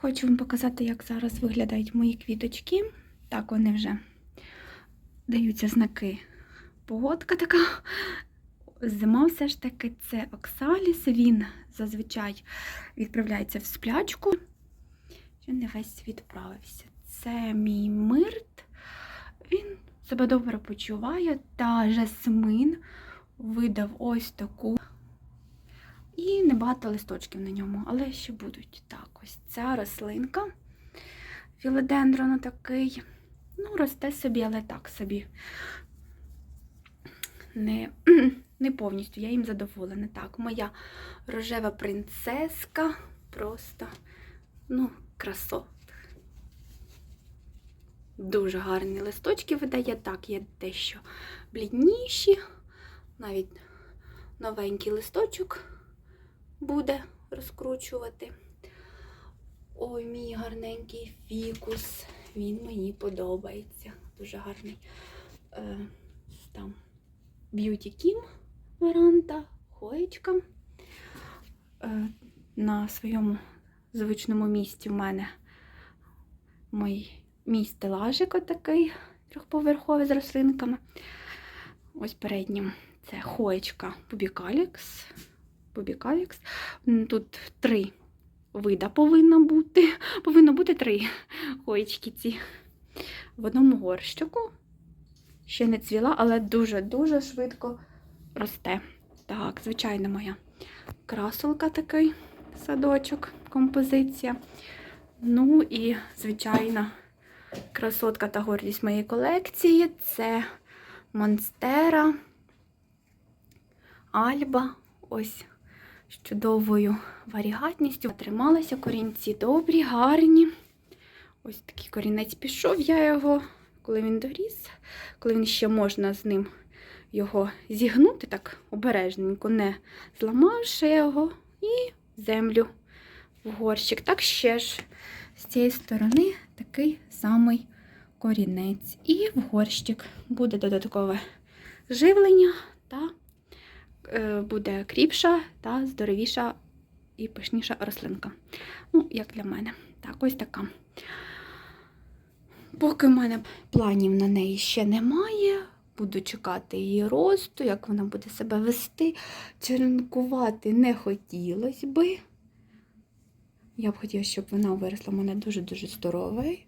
Хочу вам показати, як зараз виглядають мої квіточки. Так, вони вже даються знаки. Погодка така. Зима все ж таки це Оксаліс. Він зазвичай відправляється в сплячку. Ще не весь світ вправився. Це мій мирт. Він себе добре почуває. Та жасмин видав ось таку. І небагато листочків на ньому, але ще будуть. Так, ось ця рослинка. Філодендрон такий. Ну, росте собі, але так собі. Не, не повністю, я їм задоволена. Так, моя рожева принцеска. Просто, ну, красот. Дуже гарні листочки видає. Так, є дещо блідніші, навіть новенький листочок буде розкручувати. Ой, мій гарненький фікус. Він мені подобається. Дуже гарний. Е, там Beauty Kim варанта, хоєчка. Е, на своєму звичному місці в мене мій, мій стелажик отакий трьохповерховий з рослинками. Ось переднім це хоєчка Пубікалікс. Пубікалікс. Тут три вида повинно бути. Повинно бути три хоєчки ці. В одному горщику. Ще не цвіла, але дуже-дуже швидко росте. Так, звичайно, моя красулка такий садочок, композиція. Ну і, звичайно, красотка та гордість моєї колекції це Монстера, Альба. Ось з чудовою варігатністю. Трималися корінці добрі, гарні. Ось такий корінець пішов. Я його, коли він доріс, коли він ще можна з ним його зігнути, так обережненько, не зламавши його, і землю в горщик. Так ще ж з цієї сторони такий самий корінець. І в горщик буде додаткове живлення та буде кріпша та здоровіша і пишніша рослинка. Ну, як для мене. Так, ось така. Поки в мене планів на неї ще немає. Буду чекати її росту, як вона буде себе вести. Черенкувати не хотілося би. Я б хотіла, щоб вона виросла в мене дуже-дуже здоровою,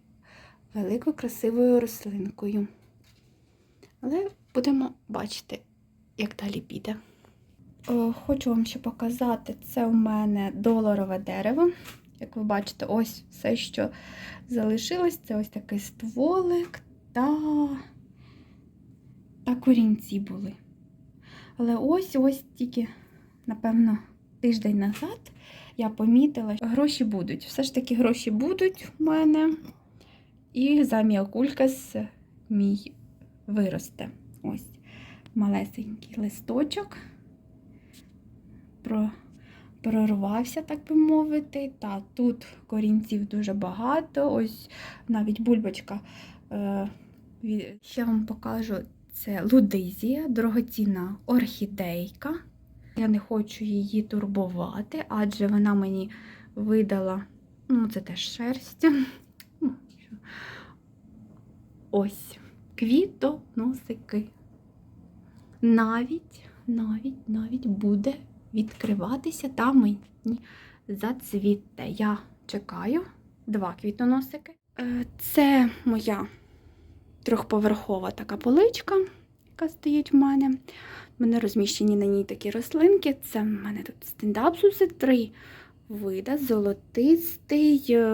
великою, красивою рослинкою. Але будемо бачити, як далі піде. Хочу вам ще показати, це у мене доларове дерево. Як ви бачите, ось все, що залишилось, це ось такий стволик та, та корінці були. Але ось ось тільки, напевно, тиждень назад я помітила, що гроші будуть. Все ж таки гроші будуть у мене. І заміокулькас мій виросте. Ось малесенький листочок. Про прорвався, так би мовити. Та тут корінців дуже багато. Ось навіть бульбочка. Е, Ще вам покажу це лудизія, дорогоцінна орхідейка. Я не хочу її турбувати, адже вона мені видала, ну, це теж шерсть. Ну, Ось квітоносики. Навіть, навіть, навіть буде відкриватися та мені зацвіте. Я чекаю два квітоносики. Е, Це моя трьохповерхова така поличка, яка стоїть в мене. У мене розміщені на ній такі рослинки. Це в мене тут стендапсуси, три вида, золотистий, е,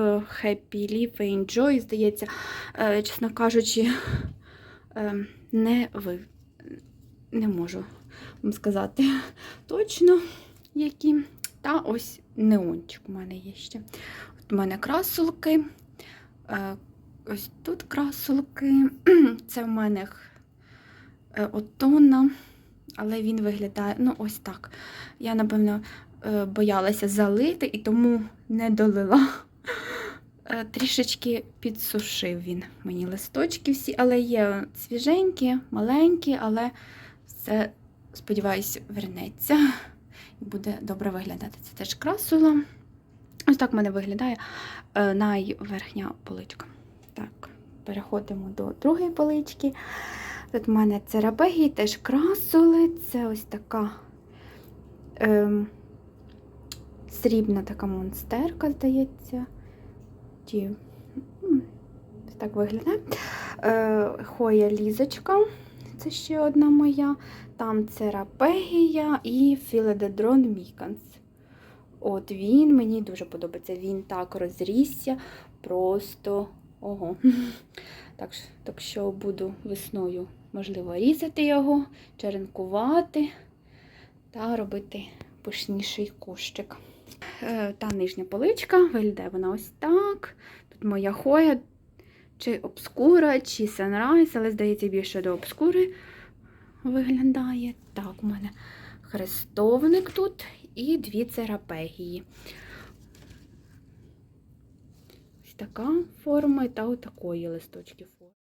Happy Leaf Enjoy, здається, е, чесно кажучи, не ви не можу вам сказати точно, які. Та ось неончик у мене є ще. От у мене красулки. Ось тут красулки. Це в мене отона, але він виглядає, ну, ось так. Я, напевно, боялася залити і тому не долила. Трішечки підсушив він мені листочки всі, але є свіженькі, маленькі, але все, сподіваюся, вернеться і буде добре виглядати. Це теж красула. Ось так в мене виглядає е, найверхня поличка. Так, переходимо до другої полички. Тут в мене церабегії, теж красули. Це ось така ем, срібна така монстерка, здається. Ті, ось так виглядає. Е, Хоя лізочка. Це ще одна моя. Там церапегія і філодедрон міканс. От він мені дуже подобається. Він так розрісся, просто ого. Так, так що буду весною, можливо, різати його, черенкувати та робити пишніший кущик. Е, Та нижня поличка, виглядає вона ось так. Тут моя хоя, чи обскура, чи санрайз, але здається, більше до обскури виглядає. Так, у мене хрестовник тут і дві церапегії. Ось така форма та отакої листочки форми.